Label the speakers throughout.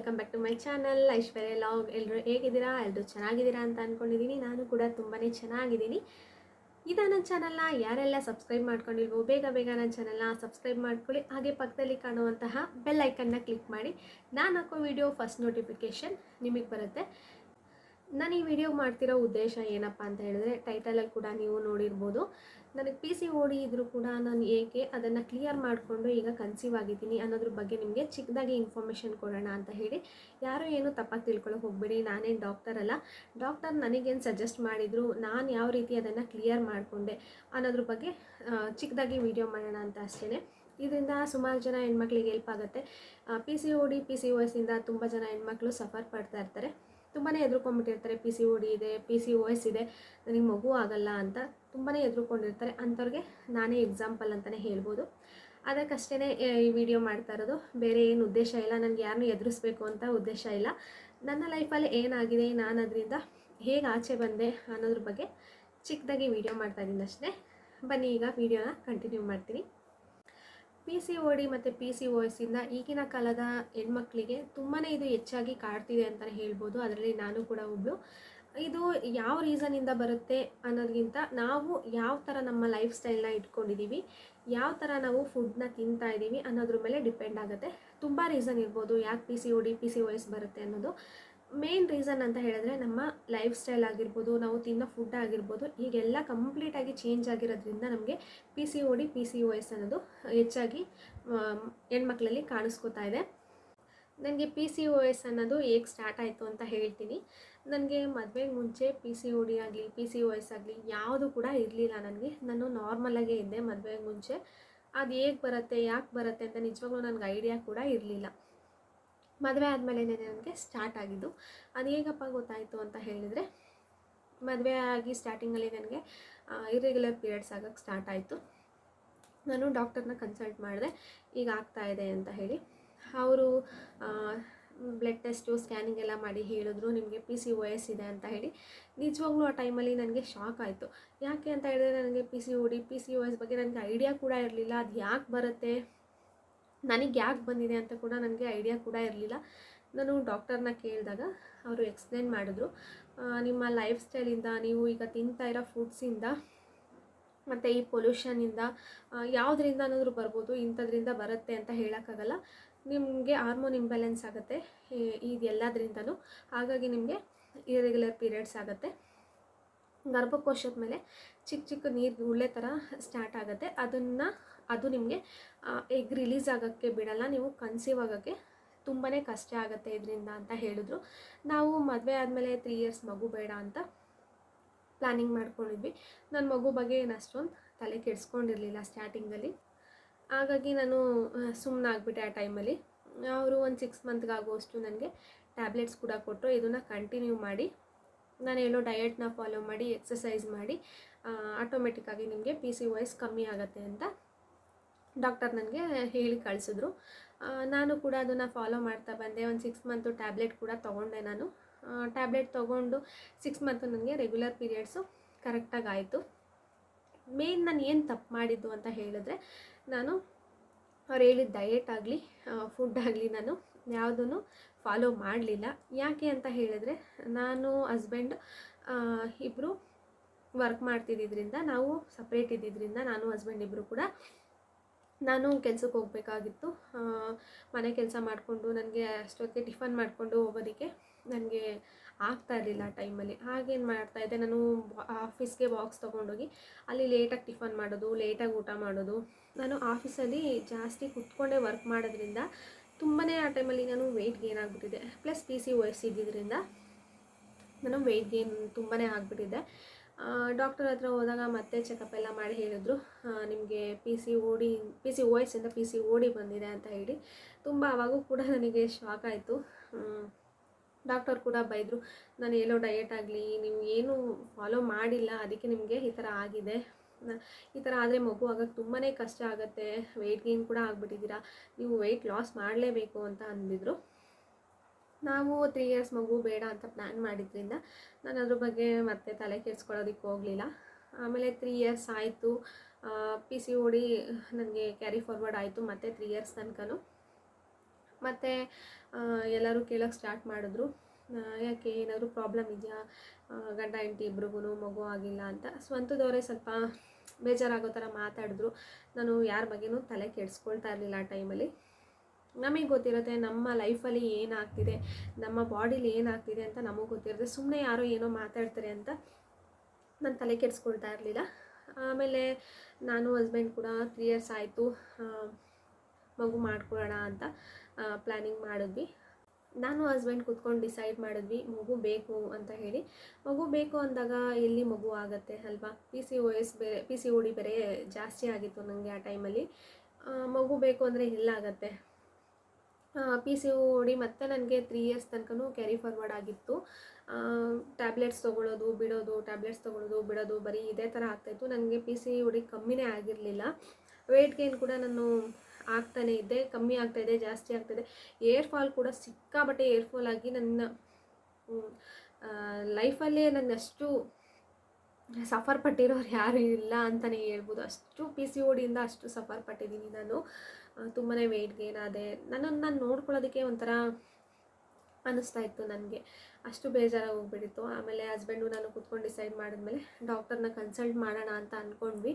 Speaker 1: Welcome back to my channel Aishwarya log ಎಲ್ಲರೂ ಹೇಗಿದ್ದೀರಾ? ಎಲ್ಲರೂ ಚೆನ್ನಾಗಿದ್ದೀರಾ ಅಂತ ಅಂದ್ಕೊಂಡಿದ್ದೀನಿ ನಾನು ಕೂಡ ತುಂಬಾ ಚೆನ್ನಾಗಿದ್ದೀನಿ. ಇದು ನನ್ನ ಚಾನಲ್ನ ಯಾರೆಲ್ಲ ಸಬ್ಸ್ಕ್ರೈಬ್ ಮಾಡ್ಕೊಂಡಿಲ್ವೋ, ಬೇಗ ಬೇಗ ನನ್ನ ಚಾನಲ್ನ ಸಬ್ಸ್ಕ್ರೈಬ್ ಮಾಡ್ಕೊಳ್ಳಿ. ಹಾಗೆ ಪಕ್ಕದಲ್ಲಿ ಕಾಣುವಂತಹ ಬೆಲ್ ಐಕನ್ನ ಕ್ಲಿಕ್ ಮಾಡಿ. ನಾನು ಹಾಕೋ ವಿಡಿಯೋ ಫಸ್ಟ್ ನೋಟಿಫಿಕೇಷನ್ ನಿಮಗೆ ಬರುತ್ತೆ. ನಾನು ಈ ವಿಡಿಯೋ ಮಾಡ್ತಿರೋ ಉದ್ದೇಶ ಏನಪ್ಪ ಅಂತ ಹೇಳಿದ್ರೆ ಟೈಟಲಲ್ಲಿ ಕೂಡ ನೀವು ನೋಡಿರ್ಬೋದು. ನನಗೆ ಪಿ ಸಿ ಓಡಿ ಇದ್ದರೂ ಕೂಡ ನಾನು ಏಕೆ ಅದನ್ನು ಕ್ಲಿಯರ್ ಮಾಡಿಕೊಂಡು ಈಗ ಕನ್ಸೀವ್ ಆಗಿದ್ದೀನಿ ಅನ್ನೋದ್ರ ಬಗ್ಗೆ ನಿಮಗೆ ಚಿಕ್ಕದಾಗಿ ಇನ್ಫಾರ್ಮೇಷನ್ ಕೊಡೋಣ ಅಂತ ಹೇಳಿ. ಯಾರು ಏನು ತಪ್ಪಾಗಿ ತಿಳ್ಕೊಳ್ಳೋಕೆ ಹೋಗಬೇಡಿ, ನಾನೇನು ಡಾಕ್ಟರ್ ಅಲ್ಲ. ಡಾಕ್ಟರ್ ನನಗೇನು ಸಜೆಸ್ಟ್ ಮಾಡಿದರು, ನಾನು ಯಾವ ರೀತಿ ಅದನ್ನು ಕ್ಲಿಯರ್ ಮಾಡಿಕೊಂಡೆ ಅನ್ನೋದ್ರ ಬಗ್ಗೆ ಚಿಕ್ಕದಾಗಿ ವಿಡಿಯೋ ಮಾಡೋಣ ಅಂತ ಅಷ್ಟೇ ಇದರಿಂದ ಸುಮಾರು ಜನ ಹೆಣ್ಮಕ್ಳಿಗೆ ಹೆಲ್ಪ್ ಆಗುತ್ತೆ. P C O D P C O ಎಸ್ಸಿಂದ ತುಂಬ ಜನ ಹೆಣ್ಮಕ್ಳು ಸಫರ್ ಪಡ್ತಾ ಇರ್ತಾರೆ. ತುಂಬಾ ಎದುರ್ಕೊಂಡ್ಬಿಟ್ಟಿರ್ತಾರೆ ಪಿ ಸಿ ಓ ಡಿ ಇದೆ ಪಿ ಸಿ ಓ ಎಸ್ ಇದೆ, ನನಗೆ ಮಗು ಆಗಲ್ಲ ಅಂತ ತುಂಬಾ ಎದುರುಕೊಂಡಿರ್ತಾರೆ ಅಂಥವ್ರಿಗೆ ನಾನೇ ಎಕ್ಸಾಂಪಲ್ ಅಂತಲೇ ಹೇಳ್ಬೋದು. ಅದಕ್ಕಷ್ಟೇ ಈ ವಿಡಿಯೋ ಮಾಡ್ತಾ ಇರೋದು. ಬೇರೆ ಏನು ಉದ್ದೇಶ ಇಲ್ಲ. ನನಗೆ ಯಾರನ್ನೂ ಎದುರಿಸ್ಬೇಕು ಅಂತ ಉದ್ದೇಶ ಇಲ್ಲ. ನನ್ನ ಲೈಫಲ್ಲಿ ಏನಾಗಿದೆ ನಾನು ಅದರಿಂದ ಹೇಗೆ ಆಚೆ ಬಂದೆ ಅನ್ನೋದ್ರ ಬಗ್ಗೆ ಚಿಕ್ಕದಾಗಿ ವಿಡಿಯೋ ಮಾಡ್ತಾ ಇದ್ದೀನಿ ಅಷ್ಟೇ. ಬನ್ನಿ, ಈಗ ವಿಡಿಯೋನ ಕಂಟಿನ್ಯೂ ಮಾಡ್ತೀನಿ. ಪಿ ಸಿ ಓ ಡಿ ಮತ್ತು ಪಿ ಸಿ ಓ ಎಸ್ಸಿಂದ ಈಗಿನ ಕಾಲದ ಹೆಣ್ಮಕ್ಳಿಗೆ ತುಂಬಾ ಇದು ಹೆಚ್ಚಾಗಿ ಕಾಡ್ತಿದೆ ಅಂತಲೇ ಹೇಳ್ಬೋದು. ಅದರಲ್ಲಿ ನಾನು ಕೂಡ ಒಬ್ಬಳು ಇದು ಯಾವ ರೀಸನಿಂದ ಬರುತ್ತೆ ಅನ್ನೋದಕ್ಕಿಂತ ನಾವು ಯಾವ ಥರ ನಮ್ಮ ಲೈಫ್ ಸ್ಟೈಲ್ನ ಇಟ್ಕೊಂಡಿದ್ದೀವಿ ಯಾವ ಥರ ನಾವು ಫುಡ್ನ ತಿಂತಾ ಇದ್ದೀವಿ ಅನ್ನೋದ್ರ ಮೇಲೆ ಡಿಪೆಂಡ್ ಆಗುತ್ತೆ. ತುಂಬ ರೀಸನ್ ಇರ್ಬೋದು ಯಾಕೆ P C O D P C O S ಬರುತ್ತೆ ಅನ್ನೋದು. ಮೇನ್ ರೀಸನ್ ಅಂತ ಹೇಳಿದ್ರೆ ನಮ್ಮ ಲೈಫ್ ಸ್ಟೈಲ್ ಆಗಿರ್ಬೋದು, ನಾವು ತಿನ್ನೋ ಫುಡ್ ಆಗಿರ್ಬೋದು ಕಂಪ್ಲೀಟ್ ಕಂಪ್ಲೀಟಾಗಿ ಚೇಂಜ್ ಆಗಿರೋದ್ರಿಂದ ನಮಗೆ P C O D P C O S ಅನ್ನೋದು ಹೆಚ್ಚಾಗಿ ಹೆಣ್ಮಕ್ಳಲ್ಲಿ ಕಾಣಿಸ್ಕೋತಾ ಇದೆ. ನನಗೆ ಪಿ ಸಿ ಓ ಎಸ್ ಅನ್ನೋದು ಹೇಗೆ ಸ್ಟಾರ್ಟ್ ಆಯಿತು ಅಂತ ಹೇಳ್ತೀನಿ. ನನಗೆ ಮದುವೆಗೆ ಮುಂಚೆ ಪಿ ಸಿ ಓ ಡಿ ಆಗಲಿ ಪಿ ಸಿ ಓ ಎಸ್ ಆಗಲಿ ಯಾವುದು ಕೂಡ ಇರಲಿಲ್ಲ ನನಗೆ. ನಾನು ನಾರ್ಮಲಾಗೇ ಇದ್ದೆ ಮದುವೆಗೆ ಮುಂಚೆ. ಅದು ಹೇಗೆ ಬರುತ್ತೆ, ಯಾಕೆ ಬರುತ್ತೆ ಅಂತ ನಿಜವಾಗ್ಲೂ ನನಗೆ ಐಡಿಯಾ ಕೂಡ ಇರಲಿಲ್ಲ. ಮದುವೆ ಆದಮೇಲೆ ನನಗೆ ಸ್ಟಾರ್ಟ್ ಆಗಿದ್ದು. ಅದು ಹೇಗಪ್ಪ ಗೊತ್ತಾಯಿತು ಅಂತ ಹೇಳಿದರೆ, ಮದುವೆ ಆಗಿ ಸ್ಟಾರ್ಟಿಂಗಲ್ಲಿ ನನಗೆ ಇರ್ರೆಗ್ಯುಲರ್ ಪೀರಿಯಡ್ಸ್ ಆಗೋಕ್ಕೆ ಸ್ಟಾರ್ಟ್ ಆಯಿತು. ನಾನು ಡಾಕ್ಟರ್ನ ಕನ್ಸಲ್ಟ್ ಮಾಡಿದೆ, ಈಗ ಆಗ್ತಾ ಇದೆ ಅಂತ ಹೇಳಿ. ಅವರು ಬ್ಲಡ್ ಟೆಸ್ಟು ಸ್ಕ್ಯಾನಿಂಗ್ ಎಲ್ಲ ಮಾಡಿ ಹೇಳಿದ್ರು, ನಿಮಗೆ ಪಿ ಸಿ ಓ ಎಸ್ ಇದೆ ಅಂತ ಹೇಳಿ. ನಿಜವಾಗ್ಲೂ ಆ ಟೈಮಲ್ಲಿ ನನಗೆ ಶಾಕ್ ಆಯಿತು. ಯಾಕೆ ಅಂತ ಹೇಳಿದ್ರೆ, ನನಗೆ P C O D P C O S ಬಗ್ಗೆ ನನಗೆ ಐಡಿಯಾ ಕೂಡ ಇರಲಿಲ್ಲ. ಅದು ಯಾಕೆ ಬರುತ್ತೆ? ನನಗೆ ಯಾಕೆ ಬಂದಿದೆ ಅಂತ ಕೂಡ ನನಗೆ ಐಡಿಯಾ ಕೂಡ ಇರಲಿಲ್ಲ. ನಾನು ಡಾಕ್ಟರ್ನ ಕೇಳಿದಾಗ ಅವರು ಎಕ್ಸ್ಪ್ಲೇನ್ ಮಾಡಿದ್ರು. ನಿಮ್ಮ ಲೈಫ್ ಸ್ಟೈಲಿಂದ, ನೀವು ಈಗ ತಿಂತಾ ಇರೋ ಫುಡ್ಸಿಂದ, ಮತ್ತು ಈ ಪೊಲ್ಯೂಷನಿಂದ ಯಾವುದರಿಂದ ಅನ್ನೋದ್ರು ಬರ್ಬೋದು, ಇಂಥದ್ರಿಂದ ಬರುತ್ತೆ ಅಂತ ಹೇಳೋಕ್ಕಾಗಲ್ಲ. ನಿಮಗೆ ಹಾರ್ಮೋನ್ ಇಂಬ್ಯಾಲೆನ್ಸ್ ಆಗುತ್ತೆ ಇದೆಲ್ಲದ್ರಿಂದನೂ ಹಾಗಾಗಿ ನಿಮಗೆ ಇರೆಗ್ಯುಲರ್ ಪೀರಿಯಡ್ಸ್ ಆಗುತ್ತೆ. ಗರ್ಭಕೋಶದ ಮೇಲೆ ಚಿಕ್ಕ ಚಿಕ್ಕ ನೀರು ಉಳ್ಳೆ ಥರ ಸ್ಟಾರ್ಟ್ ಆಗುತ್ತೆ. ಅದನ್ನು ಅದು ನಿಮಗೆ ಎಗ್ ರಿಲೀಸ್ ಆಗೋಕ್ಕೆ ಬಿಡಲ್ಲ, ನೀವು ಕನ್ಸೀವ್ ಆಗೋಕ್ಕೆ ತುಂಬಾ ಕಷ್ಟ ಆಗುತ್ತೆ ಇದರಿಂದ ಅಂತ ಹೇಳಿದ್ರು. ನಾವು ಮದುವೆ ಆದಮೇಲೆ ತ್ರೀ ಇಯರ್ಸ್ ಮಗು ಬೇಡ ಅಂತ ಪ್ಲ್ಯಾನಿಂಗ್ ಮಾಡ್ಕೊಂಡಿದ್ವಿ. ನನ್ನ ಮಗು ಬಗ್ಗೆ ಏನು ಅಷ್ಟೊಂದು ತಲೆ ಕೆಡಿಸ್ಕೊಂಡಿರಲಿಲ್ಲ ಸ್ಟಾರ್ಟಿಂಗಲ್ಲಿ ಹಾಗಾಗಿ ನಾನು ಸುಮ್ಮನೆ ಆಗಿಬಿಟ್ಟೆ ಆ ಟೈಮಲ್ಲಿ ಅವರು ಒಂದು ಸಿಕ್ಸ್ ಮಂತ್ಗೆ ಆಗುವಷ್ಟು ನನಗೆ ಟ್ಯಾಬ್ಲೆಟ್ಸ್ ಕೂಡ ಕೊಟ್ಟರು ಇದನ್ನು ಕಂಟಿನ್ಯೂ ಮಾಡಿ, ನಾನು ಹೇಳೋ ಡಯೆಟ್ನ ಫಾಲೋ ಮಾಡಿ ಎಕ್ಸಸೈಸ್ ಮಾಡಿ ಆಟೋಮೆಟಿಕ್ಕಾಗಿ ನಿಮಗೆ ಪಿ ಸಿ ವಾಯ್ಸ್ ಕಮ್ಮಿ ಆಗುತ್ತೆ ಅಂತ ಡಾಕ್ಟರ್ ನನಗೆ ಹೇಳಿ ಕಳಿಸಿದ್ರು. ನಾನು ಕೂಡ ಅದನ್ನು ಫಾಲೋ ಮಾಡ್ತಾ ಬಂದೆ. ಒಂದು ಸಿಕ್ಸ್ ಮಂತು ಟ್ಯಾಬ್ಲೆಟ್ ಕೂಡ ತೊಗೊಂಡೆ ನಾನು. ಟ್ಯಾಬ್ಲೆಟ್ ತೊಗೊಂಡು ಸಿಕ್ಸ್ ಮಂತು ನನಗೆ ರೆಗ್ಯುಲರ್ ಪೀರಿಯಡ್ಸು ಕರೆಕ್ಟಾಗಿ ಆಯಿತು. ಮೇನ್ ನಾನು ಏನು ತಪ್ಪು ಮಾಡಿದ್ದು ಅಂತ ಹೇಳಿದ್ರೆ, ನಾನು ಅವ್ರು ಹೇಳಿದ ಡಯೆಟ್ ಆಗಲಿ ಫುಡ್ ಆಗಲಿ ನಾನು ಯಾವುದನ್ನು ಫಾಲೋ ಮಾಡಲಿಲ್ಲ. ಯಾಕೆ ಅಂತ ಹೇಳಿದರೆ, ನಾನು ಹಸ್ಬೆಂಡ್ ಇಬ್ಬರು ವರ್ಕ್ ಮಾಡ್ತಿದ್ದಿದ್ರಿಂದ, ನಾವು ಸಪ್ರೇಟ್ ಇದ್ದಿದ್ದರಿಂದ ನಾನು ಹಸ್ಬೆಂಡ್ ಇಬ್ಬರು ಕೂಡ ನಾನು ಕೆಲಸಕ್ಕೆ ಹೋಗಬೇಕಾಗಿತ್ತು. ಮನೆ ಕೆಲಸ ಮಾಡಿಕೊಂಡು ನನಗೆ ಅಷ್ಟೊತ್ತಿಗೆ ಟಿಫನ್ ಮಾಡಿಕೊಂಡು ಹೋಗೋದಕ್ಕೆ ನನಗೆ ಆಗ್ತಾ ಇರಲಿಲ್ಲ ಆ ಟೈಮಲ್ಲಿ. ಹಾಗೇನು ಮಾಡ್ತಾಯಿದ್ದೆ ನಾನು ಆಫೀಸ್ಗೆ ಬಾಕ್ಸ್ ತೊಗೊಂಡೋಗಿ ಅಲ್ಲಿ ಲೇಟಾಗಿ ಟಿಫನ್ ಮಾಡೋದು ಲೇಟಾಗಿ ಊಟ ಮಾಡೋದು. ನಾನು ಆಫೀಸಲ್ಲಿ ಜಾಸ್ತಿ ಕುತ್ಕೊಂಡೇ ವರ್ಕ್ ಮಾಡೋದ್ರಿಂದ ತುಂಬಾ ಆ ಟೈಮಲ್ಲಿ ನಾನು ವೆಯ್ಟ್ ಗೇನ್ ಆಗಿಬಿಟ್ಟಿದೆ. ಪ್ಲಸ್ ಪಿ ಸಿ ಇದ್ದಿದ್ದರಿಂದ ನಾನು ವೆಯ್ಟ್ ಗೇನ್ ತುಂಬಾ ಆಗಿಬಿಟ್ಟಿದ್ದೆ ಡಾಕ್ಟರ್ ಹತ್ರ ಹೋದಾಗ ಮತ್ತೆ ಚೆಕಪ್ ಎಲ್ಲ ಮಾಡಿ ಹೇಳಿದ್ರು. ನಿಮಗೆ P C OD P C O ಎಸ್ಸಿಂದ P C OD ಬಂದಿದೆ ಅಂತ ಹೇಳಿ. ತುಂಬ ಆವಾಗೂ ಕೂಡ ನನಗೆ ಶಾಕ್ ಆಯಿತು. ಡಾಕ್ಟರ್ ಕೂಡ ಬೈದರು, ನಾನು ಹೇಳೋ ಡಯೆಟ್ ಆಗಲಿ, ನೀವು ಏನು ಫಾಲೋ ಮಾಡಿಲ್ಲ, ಅದಕ್ಕೆ ನಿಮಗೆ ಈ ಥರ ಆಗಿದೆ. ಈ ಥರ ಆದರೆ ಮಗು ಆಗೋಕ್ಕೆ ತುಂಬಾ ಕಷ್ಟ ಆಗುತ್ತೆ ವೆಯ್ಟ್ ಗೇನ್ ಕೂಡ ಆಗಿಬಿಟ್ಟಿದ್ದೀರಾ, ನೀವು ವೆಯ್ಟ್ ಲಾಸ್ ಮಾಡಲೇಬೇಕು ಅಂತ ಅಂದಿದ್ರು. ನಾವು ತ್ರೀ ಇಯರ್ಸ್ ಮಗು ಬೇಡ ಅಂತ ಪ್ಲ್ಯಾನ್ ಮಾಡಿದ್ರಿಂದ ನಾನು ಅದ್ರ ಬಗ್ಗೆ ಮತ್ತೆ ತಲೆ ಕೆಡ್ಸ್ಕೊಳ್ಳೋದಕ್ಕೆ ಹೋಗಲಿಲ್ಲ. ಆಮೇಲೆ ತ್ರೀ ಇಯರ್ಸ್ ಆಯಿತು. ಪಿ ಸಿ ಓಡಿ ನನಗೆ ಕ್ಯಾರಿ ಫಾರ್ವರ್ಡ್ ಆಯಿತು ಮತ್ತು ತ್ರೀ ಇಯರ್ಸ್ ತನಕನೂ. ಮತ್ತು ಎಲ್ಲರೂ ಕೇಳೋಕ್ಕೆ ಸ್ಟಾರ್ಟ್ ಮಾಡಿದ್ರು. ಯಾಕೆ ಏನಾದರೂ ಪ್ರಾಬ್ಲಮ್ ಇದೆಯಾ? ಗಂಡ, ಹೆಂಡತಿ ಇಬ್ರಿಗೂ ಮಗು ಆಗಿಲ್ಲ ಅಂತ. ಸ್ವಂತದವರೇ ಸ್ವಲ್ಪ ಬೇಜಾರಾಗೋ ಥರ ಮಾತಾಡಿದ್ರು. ನಾನು ಯಾರ ಬಗ್ಗೆನೂ ತಲೆ ಕೆಡಿಸ್ಕೊಳ್ತಾ ಇರಲಿಲ್ಲ ಆ ಟೈಮಲ್ಲಿ ನಮಗೆ ಗೊತ್ತಿರುತ್ತೆ ನಮ್ಮ ಲೈಫಲ್ಲಿ ಏನಾಗ್ತಿದೆ, ನಮ್ಮ ಬಾಡಿಲಿ ಏನಾಗ್ತಿದೆ ಅಂತ ನಮಗೆ ಗೊತ್ತಿರುತ್ತೆ. ಸುಮ್ಮನೆ ಯಾರೋ ಏನೋ ಮಾತಾಡ್ತಾರೆ ಅಂತ ನಾನು ತಲೆ ಕೆಡಿಸ್ಕೊಳ್ತಾ ಇರಲಿಲ್ಲ. ಆಮೇಲೆ ನಾನು ಹಸ್ಬೆಂಡ್ ಕೂಡ ತ್ರೀ ಇಯರ್ಸ್ ಆಯಿತು ಮಗು ಮಾಡ್ಕೊಳ್ಳೋಣ ಅಂತ ಪ್ಲ್ಯಾನಿಂಗ್ ಮಾಡಿದ್ವಿ. ನಾನು ಹಸ್ಬೆಂಡ್ ಕೂತ್ಕೊಂಡು ಡಿಸೈಡ್ ಮಾಡಿದ್ವಿ, ಮಗು ಬೇಕು ಅಂತ ಹೇಳಿ. ಮಗು ಬೇಕು ಅಂದಾಗ ಎಲ್ಲಿ ಮಗು ಆಗುತ್ತೆ ಅಲ್ವಾ? ಪಿ ಸಿ ಓ ಎಸ್ ಬೇರೆ ಪಿ ಸಿ ಓ ಡಿ ಬೇರೆ ಜಾಸ್ತಿ ಆಗಿತ್ತು ನನಗೆ ಆ ಟೈಮಲ್ಲಿ ಮಗು ಬೇಕು ಅಂದರೆ ಎಲ್ಲಾಗತ್ತೆ? ಪಿ ಸಿ ಓ ಡಿ ಮತ್ತೆ ನನಗೆ ತ್ರೀ ಇಯರ್ಸ್ ತನಕನೂ ಕ್ಯಾರಿ ಫಾರ್ವರ್ಡ್ ಆಗಿತ್ತು. ಟ್ಯಾಬ್ಲೆಟ್ಸ್ ತೊಗೊಳೋದು, ಬಿಡೋದು ಟ್ಯಾಬ್ಲೆಟ್ಸ್ ತೊಗೊಳೋದು, ಬಿಡೋದು, ಬರೀ ಇದೇ ಥರ ಆಗ್ತಾಯಿತ್ತು ನನಗೆ ಪಿ ಸಿ ಡಿ ಕಮ್ಮಿನೇ ಆಗಿರಲಿಲ್ಲ. ವೆಯ್ಟ್ ಗೇನ್ ಕೂಡ ನಾನು ಆಗ್ತಾನೇ ಇದ್ದೆ. ಕಮ್ಮಿ ಆಗ್ತಾಯಿದೆ ಜಾಸ್ತಿ ಆಗ್ತಾಯಿದೆ ಏರ್ ಫಾಲ್ ಕೂಡ ಸಿಕ್ಕಾಬಟ್ಟೆ ಏರ್ ಫಾಲ್ ಆಗಿ ನನ್ನ ಲೈಫಲ್ಲೇ ನನ್ನ ಅಷ್ಟು ಸಫರ್ ಪಟ್ಟಿರೋರು ಯಾರು ಇಲ್ಲ ಅಂತಲೇ ಹೇಳ್ಬೋದು. ಅಷ್ಟು ಪಿ ಸಿ ಓಡಿಯಿಂದ ಅಷ್ಟು ಸಫರ್ ಪಟ್ಟಿದ್ದೀನಿ ನಾನು. ತುಂಬಾ ವೆಯ್ಟ್ ಗೇನ್ ಆದೆ. ನನ್ನನ್ನು ನಾನು ನೋಡ್ಕೊಳ್ಳೋದಕ್ಕೆ ಒಂಥರ ಅನ್ನಿಸ್ತಾ ಇತ್ತು ನನಗೆ. ಅಷ್ಟು ಬೇಜಾರಾಗಿ ಹೋಗ್ಬಿಟ್ಟಿತ್ತು. ಆಮೇಲೆ ಹಸ್ಬೆಂಡು ನಾನು ಕೂತ್ಕೊಂಡು ಡಿಸೈಡ್ ಮಾಡಿದ್ಮೇಲೆ ಡಾಕ್ಟರ್ನ ಕನ್ಸಲ್ಟ್ ಮಾಡೋಣ ಅಂತ ಅಂದ್ಕೊಂಡ್ವಿ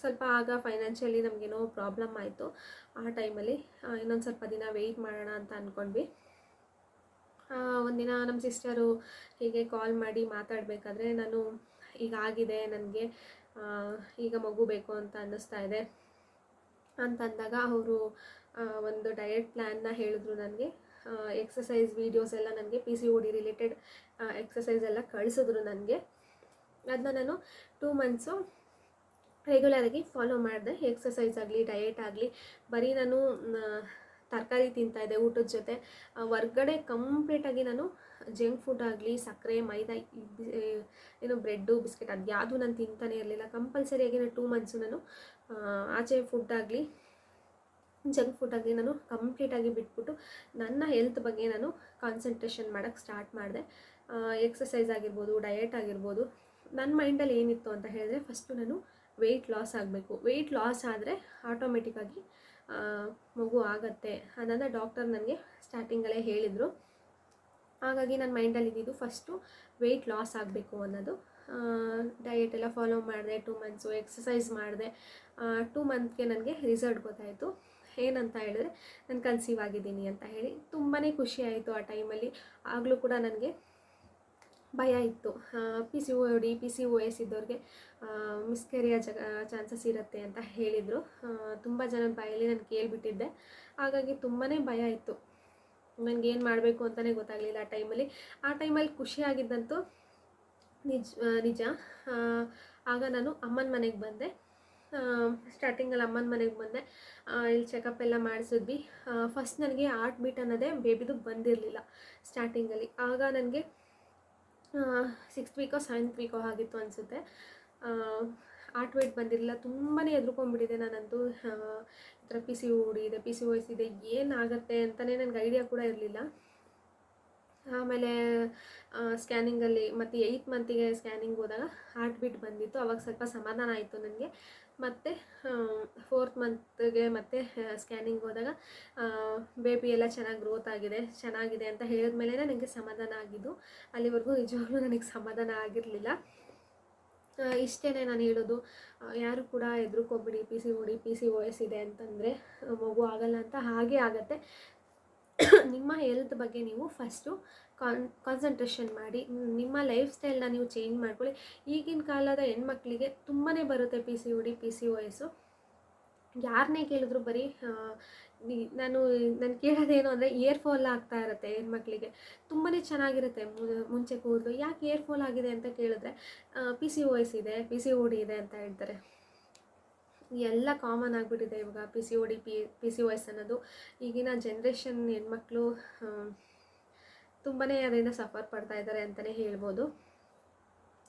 Speaker 1: ಸ್ವಲ್ಪ ಆಗ ಫೈನಾನ್ಷಿಯಲಿ ನಮಗೇನೋ ಪ್ರಾಬ್ಲಮ್ ಆಯಿತು. ಆ ಟೈಮಲ್ಲಿ ಇನ್ನೊಂದು ಸ್ವಲ್ಪ ದಿನ ವೆಯ್ಟ್ ಮಾಡೋಣ ಅಂತ ಅಂದ್ಕೊಂಡ್ವಿ ಒಂದಿನ ನಮ್ಮ ಸಿಸ್ಟರು ಹೀಗೆ ಕಾಲ್ ಮಾಡಿ ಮಾತಾಡಬೇಕಾದ್ರೆ ನಾನು, ಈಗ ಆಗಿದೆ ನನಗೆ. ಈಗ ಮಗು ಬೇಕು ಅಂತ ಅನ್ನಿಸ್ತಾ ಇದೆ. ಅಂತಂದಾಗ ಅವರು ಒಂದು ಡಯಟ್ ಪ್ಲ್ಯಾನ್ನ ಹೇಳಿದ್ರು ನನಗೆ. ಎಕ್ಸಸೈಸ್ ವೀಡಿಯೋಸ್ ಎಲ್ಲ ನನಗೆ P C O D related exercise ಎಲ್ಲ ಕಳಿಸಿದ್ರು ನನಗೆ. ಅದನ್ನ ನಾನು ಟೂ ಮಂತ್ಸು ರೆಗ್ಯುಲರಾಗಿ ಫಾಲೋ ಮಾಡಿದೆ. ಎಕ್ಸಸೈಸ್ ಆಗಲಿ ಡಯಟ್ ಆಗಲಿ, ಬರೀ ನಾನು ತರಕಾರಿ ತಿಂತಾಯಿದ್ದೆ ಊಟದ ಜೊತೆ. ಹೊರ್ಗಡೆ ಕಂಪ್ಲೀಟಾಗಿ ನಾನು ಜಂಕ್ ಫುಡ್ ಆಗಲಿ, ಸಕ್ಕರೆ, ಮೈದಾ ಏನು ಬ್ರೆಡ್ಡು ಬಿಸ್ಕೆಟ್ ಅದು ಯಾವುದು ನಾನು ತಿಂತಾನೆ ಇರಲಿಲ್ಲ. ಕಂಪಲ್ಸರಿಯಾಗಿ ನಾನು ಟೂ ಮಂತ್ಸು ನಾನು ಆಚೆ ಫುಡ್ ಆಗಲಿ ಜಂಕ್ ಫುಡ್ ಆಗಲಿ ನಾನು ಕಂಪ್ಲೀಟಾಗಿ ಬಿಟ್ಬಿಟ್ಟು ನನ್ನ ಹೆಲ್ತ್ ಬಗ್ಗೆ ನಾನು ಕಾನ್ಸಂಟ್ರೇಷನ್ ಮಾಡೋಕ್ಕೆ ಸ್ಟಾರ್ಟ್ ಮಾಡಿದೆ. ಎಕ್ಸಸೈಸ್ ಆಗಿರ್ಬೋದು ಡಯಟ್ ಆಗಿರ್ಬೋದು. ನನ್ನ ಮೈಂಡಲ್ಲಿ ಏನಿತ್ತು ಅಂತ ಹೇಳಿದ್ರೆ ಫಸ್ಟು ನಾನು ವೆಯ್ಟ್ ಲಾಸ್ ಆಗಬೇಕು. ವೆಯ್ಟ್ ಲಾಸ್ ಆದರೆ ಆಟೋಮೆಟಿಕ್ಕಾಗಿ ಮಗು ಆಗತ್ತೆ ಅನ್ನೋದನ್ನ ಡಾಕ್ಟರ್ ನನಗೆ ಸ್ಟಾರ್ಟಿಂಗಲ್ಲೇ ಹೇಳಿದರು. ಹಾಗಾಗಿ ನನ್ನ ಮೈಂಡಲ್ಲಿ ಇದ್ದಿದ್ದು ಫಸ್ಟು ವೆಯ್ಟ್ ಲಾಸ್ ಆಗಬೇಕು ಅನ್ನೋದು. ಡಯೆಟ್ ಎಲ್ಲ ಫಾಲೋ ಮಾಡಿದೆ ಟೂ ಮಂತ್ಸು ಎಕ್ಸಸೈಸ್ ಮಾಡಿದೆ. ಟೂ ಮಂತ್ಗೆ ನನಗೆ ರಿಸಲ್ಟ್ ಗೊತ್ತಾಯಿತು. ಏನಂತ ಹೇಳಿದ್ರೆ, ನಾನು ಕನ್ಸೀವ್ ಆಗಿದ್ದೀನಿ ಅಂತ ಹೇಳಿ ತುಂಬಾ ಖುಷಿ ಆಯಿತು ಆ ಟೈಮಲ್ಲಿ ಆಗಲೂ ಕೂಡ ನನಗೆ ಭಯ ಇತ್ತು. P C O D P C O S ಇದ್ದವ್ರಿಗೆ ಮಿಸ್ಕೆರಿಯ ಜಗ ಚಾನ್ಸಸ್ ಇರುತ್ತೆ ಅಂತ ಹೇಳಿದರು. ತುಂಬ ಜನ ಬಾಯಲ್ಲಿ ನಾನು ಕೇಳಿಬಿಟ್ಟಿದ್ದೆ. ಹಾಗಾಗಿ ತುಂಬಾ ಭಯ ಇತ್ತು. ನನಗೆ ಏನು ಮಾಡಬೇಕು ಅಂತಲೇ ಗೊತ್ತಾಗಲಿಲ್ಲ ಆ ಟೈಮಲ್ಲಿ ಆ ಟೈಮಲ್ಲಿ ಖುಷಿಯಾಗಿದ್ದಂತೂ ನಿಜ ನಿಜ. ಆಗ ನಾನು ಅಮ್ಮನ ಮನೆಗೆ ಬಂದೆ. ಸ್ಟಾರ್ಟಿಂಗಲ್ಲಿ ಅಮ್ಮನ ಮನೆಗೆ ಬಂದೆ. ಇಲ್ಲಿ ಚೆಕಪ್ ಎಲ್ಲ ಮಾಡಿಸಿದ್ವಿ. ಫಸ್ಟ್ ನನಗೆ ಆರ್ಟ್ ಬೀಟ್ ಅನ್ನೋದೇ ಬೇಬಿದು ಬಂದಿರಲಿಲ್ಲ ಸ್ಟಾರ್ಟಿಂಗಲ್ಲಿ ಆಗ ನನಗೆ ಸಿಕ್ಸ್ತ್ ವೀಕೋ ಸೆವೆಂತ್ ವೀಕೋ ಆಗಿತ್ತು ಅನಿಸುತ್ತೆ. ಆರ್ಟ್ ವೇಟ್ ಬಂದಿರಲಿಲ್ಲ ತುಂಬಾ ಎದ್ರುಕೊಂಡ್ಬಿಟ್ಟಿದೆ ನಾನಂತೂ. ಈ ಥರ ಪಿ ಸಿ ಓಡಿ ಇದೆ ಪಿ ಸಿ ಓ ಇದೆ ಏನಾಗುತ್ತೆ ಅಂತಲೇ ನನಗೆ ಐಡಿಯಾ ಕೂಡ ಇರಲಿಲ್ಲ. ಆಮೇಲೆ ಸ್ಕ್ಯಾನಿಂಗಲ್ಲಿ ಮತ್ತು ಏಯ್ತ್ ಮಂತಿಗೆ ಸ್ಕ್ಯಾನಿಂಗ್ ಹೋದಾಗ ಹಾರ್ಟ್ ಬೀಟ್ ಬಂದಿತ್ತು, ಅವಾಗ ಸ್ವಲ್ಪ ಸಮಾಧಾನ ಆಯಿತು ನನಗೆ. ಮತ್ತು ಫೋರ್ತ್ ಮಂತ್ಗೆ ಮತ್ತೆ ಸ್ಕ್ಯಾನಿಂಗ್ ಹೋದಾಗ ಬೇಬಿ ಎಲ್ಲ ಚೆನ್ನಾಗಿ ಗ್ರೋತ್ ಆಗಿದೆ, ಚೆನ್ನಾಗಿದೆ ಅಂತ ಹೇಳಿದ್ಮೇಲೆ ನನಗೆ ಸಮಾಧಾನ ಆಗಿದ್ದು. ಅಲ್ಲಿವರೆಗೂ ನಿಜವಾಗ್ಲೂ ನನಗೆ ಸಮಾಧಾನ ಆಗಿರಲಿಲ್ಲ. ಇಷ್ಟೇ ನಾನು ಹೇಳೋದು. ಯಾರು ಕೂಡ ಎದುರುಕೋಬಿಡಿ P C O D P C O S ಇದೆ ಅಂತಂದರೆ ಮಗು ಆಗಲ್ಲ ಅಂತ ಹಾಗೆ ಆಗತ್ತೆ. ನಿಮ್ಮ ಹೆಲ್ತ್ ಬಗ್ಗೆ ನೀವು ಫಸ್ಟು ಕಾನ್ ಕಾನ್ಸಂಟ್ರೇಷನ್ ಮಾಡಿ ನಿಮ್ಮ ಲೈಫ್ ಸ್ಟೈಲ್ನ ನೀವು ಚೇಂಜ್ ಮಾಡ್ಕೊಳ್ಳಿ. ಈಗಿನ ಕಾಲದ ಹೆಣ್ಮಕ್ಳಿಗೆ ತುಂಬಾ ಬರುತ್ತೆ P C O P C O S ಯಾರನ್ನೇ ಕೇಳಿದ್ರು ಬರೀ ನಾನು ನಾನು ಕೇಳೋದೇನು ಅಂದರೆ ಇಯರ್ ಫಾಲ್ ಆಗ್ತಾ ಇರುತ್ತೆ ಹೆಣ್ಮಕ್ಳಿಗೆ. ತುಂಬಾ ಚೆನ್ನಾಗಿರುತ್ತೆ ಮುಂಚೆ ಕೂದಲು. ಯಾಕೆ ಇಯರ್ ಫಾಲ್ ಆಗಿದೆ ಅಂತ ಕೇಳಿದ್ರೆ ಪಿ ಸಿ ಓ ಎಸ್ ಇದೆ ಪಿ ಸಿ ಓ ಡಿ ಇದೆ ಅಂತ ಹೇಳ್ತಾರೆ. ಎಲ್ಲ ಕಾಮನ್ ಆಗಿಬಿಟ್ಟಿದೆ ಇವಾಗ P C O D P P C O S ಅನ್ನೋದು. ಈಗಿನ ಜನ್ರೇಷನ್ ಹೆಣ್ಮಕ್ಳು ತುಂಬಾ ಅದರಿಂದ ಸಫರ್ ಪಡ್ತಾ ಇದ್ದಾರೆ ಅಂತಲೇ ಹೇಳ್ಬೋದು.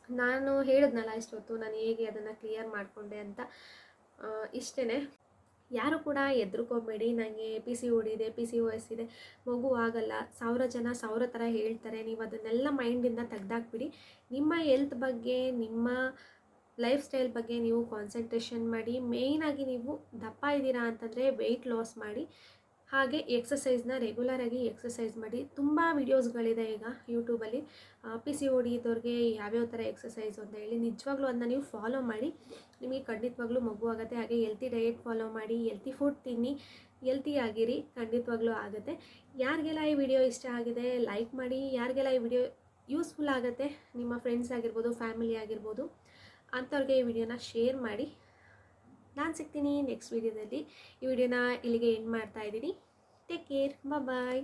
Speaker 1: ನಾನು ಹೇಳಿದ್ನಲ್ಲ, ಇಷ್ಟೊತ್ತು ನಾನು ಹೇಗೆ ಅದನ್ನು ಕ್ಲಿಯರ್ ಮಾಡಿಕೊಂಡೆ ಅಂತ ಇಷ್ಟೇ ಯಾರು ಕೂಡ ಹೆದ್ರುಕೋಬೇಡಿ ನನಗೆ ಪಿ ಸಿ ಓಡಿದೆ ಪಿ ಸಿ ಓ ಎಸ್ ಇದೆ. ಮಗು ಆಗಲ್ಲ. ಸಾವಿರ ಜನ ಸಾವಿರ ಥರ ಹೇಳ್ತಾರೆ. ನೀವು ಅದನ್ನೆಲ್ಲ ಮೈಂಡಿಂದ ತೆಗ್ದಾಕ್ಬಿಡಿ. ನಿಮ್ಮ ಹೆಲ್ತ್ ಬಗ್ಗೆ, ನಿಮ್ಮ ಲೈಫ್ ಸ್ಟೈಲ್ ಬಗ್ಗೆ ನೀವು ಕಾನ್ಸಂಟ್ರೇಷನ್ ಮಾಡಿ. ಮೇಯ್ನಾಗಿ ನೀವು ದಪ್ಪ ಇದ್ದೀರಾ ಅಂತಂದರೆ ವೆಯ್ಟ್ ಲಾಸ್ ಮಾಡಿ. ಹಾಗೆ ಎಕ್ಸಸೈಸ್ನ ರೆಗ್ಯುಲರಾಗಿ ಎಕ್ಸಸೈಸ್ ಮಾಡಿ. ತುಂಬ ವೀಡಿಯೋಸ್ಗಳಿದೆ ಈಗ ಯೂಟ್ಯೂಬಲ್ಲಿ ಪಿ ಸಿ ಓ ಡಿ ಇದ್ದವ್ರಿಗೆ ಯಾವ್ಯಾವ ಥರ ಎಕ್ಸಸೈಸು ಅಂತ ಹೇಳಿ ನಿಜವಾಗ್ಲೂ ಅದನ್ನ ನೀವು ಫಾಲೋ ಮಾಡಿ. ನಿಮಗೆ ಖಂಡಿತವಾಗ್ಲೂ ಮಗು ಆಗುತ್ತೆ. ಹಾಗೆ ಎಲ್ತಿ ಡಯೆಟ್ ಫಾಲೋ ಮಾಡಿ ಎಲ್ತಿ ಫುಡ್ ತಿನ್ನಿ ಎಲ್ತಿ ಆಗಿರಿ, ಖಂಡಿತವಾಗ್ಲೂ ಆಗುತ್ತೆ. ಯಾರಿಗೆಲ್ಲ ಈ ವಿಡಿಯೋ ಇಷ್ಟ ಆಗಿದೆ ಲೈಕ್ ಮಾಡಿ. ಯಾರಿಗೆಲ್ಲ ಈ ವಿಡಿಯೋ ಯೂಸ್ಫುಲ್ ಆಗುತ್ತೆ, ನಿಮ್ಮ ಫ್ರೆಂಡ್ಸ್ ಆಗಿರ್ಬೋದು ಫ್ಯಾಮಿಲಿ ಆಗಿರ್ಬೋದು, ಅಂಥವ್ರಿಗೆ ಈ ವಿಡಿಯೋನ ಶೇರ್ ಮಾಡಿ. ನಾನು ಸಿಗ್ತೀನಿ ನೆಕ್ಸ್ಟ್ ವಿಡಿಯೋದಲ್ಲಿ ಈ ವಿಡಿಯೋನ ಇಲ್ಲಿಗೆ ಎಂಡ್ ಮಾಡ್ತಾ ಇದ್ದೀನಿ. Take care bye